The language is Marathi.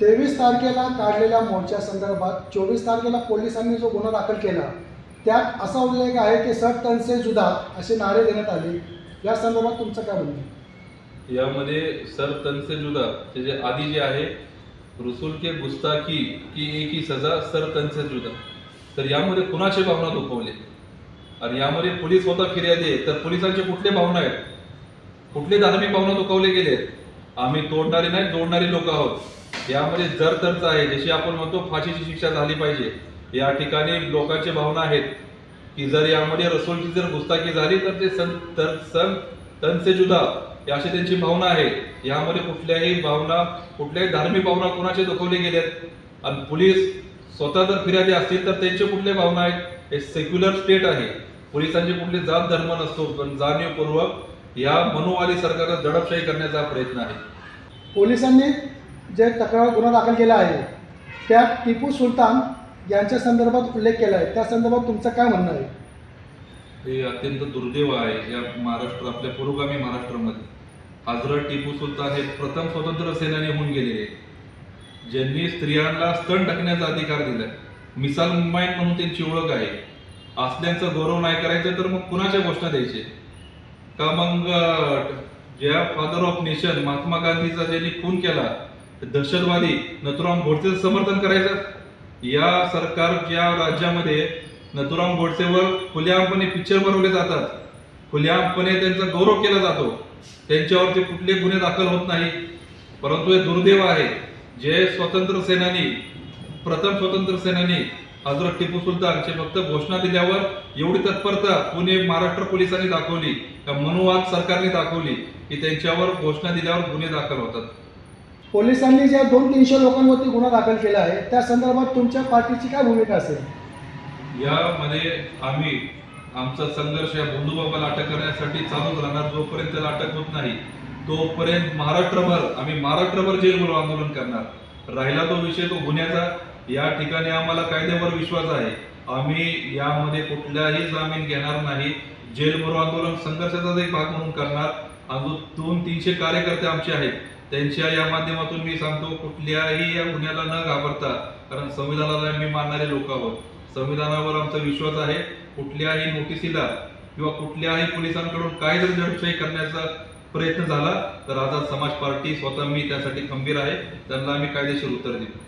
तेवीस तारखेला काढलेल्या मोर्चा संदर्भात चोवीस तारखेला पोलिसांनी जो गुन्हा दाखल केला त्यात असा उल्लेख आहे की सट तनसे जुदा असे नारे देण्यात आले. या संदर्भात तुमचं काय म्हणणं यामध्ये सर तनसे जुदा जे आधी जे आहे रसुल के गुस्ताखी की एक ही सजा सर तनसे जुदा. तर यामध्ये कुणाचे भावना दुखवले? आणि यामध्ये पोलीस स्वतः फिर्यादी आहे तर पोलिसांचे कुठले भावना आहेत? कुठले धार्मिक भावना दुखवले गेले? आम्ही तोडणारे नाही जोडणारे लोक आहोत. यामध्ये जर तरच आहे जशी आपण म्हणतो फाशीची शिक्षा झाली पाहिजे या ठिकाणी लोकांची भावना आहेत की जर यामध्ये रसोलची जर गुस्ताखी झाली तर ते सन तर सन तनसे जुदा अशी त्यांची भावना आहे. यामध्ये कुठल्याही भावना कुठल्याही धार्मिक भावना कुणाचे दुखवले गेल्यात आणि पोलीस स्वतः जर फिर्यादी असतील तर त्यांचे कुठले भावना आहेत? हे सेक्युलर स्टेट आहे. पोलिसांचे कुठले जात धर्म नसतो पण जाणीवपूर्वक या मनुवादी सरकारला दडपशाही करण्याचा प्रयत्न आहे. पोलिसांनी जे तक्रार गुन्हा दाखल केला आहे त्यात टिपू सुलतान यांच्या संदर्भात उल्लेख केला आहे. त्या संदर्भात तुमचं काय म्हणणं आहे? हे अत्यंत दुर्दैव आहे. या महाराष्ट्र आपल्या पुरोगामी महाराष्ट्रामध्ये हजरत टिपू सुलतान हे प्रथम स्वतंत्र सेनानी होऊन गेलेले आहेत. ज्यांनी स्त्रियांना स्तन टाकण्याचा अधिकार दिलाय मिसाल मुंबई म्हणून त्यांची ओळख आहे. असल्यांचा गौरव नाही करायचा तर मग कुणाच्या घोषणा द्यायचे का मग ज्या फादर ऑफ नेशन महात्मा गांधीचा ज्यांनी खून केला दहशतवादी नथुराम गोडसेचं समर्थन करायचं? या सरकारच्या राज्यामध्ये नथुराम गोडसेवर खुलेआमपणे पिक्चर बनवले जातात खुलेआमपणे त्यांचा गौरव केला जातो त्यांच्यावरती कुठले गुन्हे दाखल होत नाही. परंतु हे दुर्दैव आहे. जे स्वतंत्र सेनानी प्रथम स्वतंत्र सेनानी हजरत टिपू सुलतानचे फक्त घोषणा दिल्यावर एवढी तत्परता पुणे महाराष्ट्र पोलिसांनी दाखवली का मनुवाद सरकारने दाखवली की त्यांच्यावर घोषणा दिल्यावर गुन्हे दाखल होतात. पोलिसांनी ज्या दोन तीनशे लोकांवरती गुन्हा दाखल केला आहे त्या संदर्भात तुमच्या पार्टीची काय भूमिका असेल? यामध्ये आम्ही आमचा संघर्ष या बंधुबाबाला अटक करण्यासाठी चालूच राहणार. जोपर्यंत त्याला अटक होत नाही तोपर्यंत महाराष्ट्रभर आम्ही महाराष्ट्रभर जेलभरो आंदोलन करणार. राहिला तो विषय तो गुन्ह्याचा. या ठिकाणी आम्हाला कायद्यावर विश्वास आहे. आम्ही यामध्ये कुठल्याही जामीन घेणार नाही. जेलभरो आंदोलन संघर्षाचाच एक भाग म्हणून करणार अजून दोन तीनशे कार्यकर्ते आमचे आहेत. त्यांच्या या माध्यमातून मी सांगतो कुठल्याही या गुन्ह्याला न घाबरता कारण संविधानाला मी मानणारे लोक आहोत. संविधानावर आमचा विश्वास आहे कुठल्याही नोटिसीला किंवा कुठल्याही पोलिसांकडून काय जर दडपशाही करण्याचा प्रयत्न झाला तर आझाद समाज पार्टी स्वतः मी त्यासाठी खंबीर आहे. त्यांना आम्ही कायदेशीर उत्तर देऊ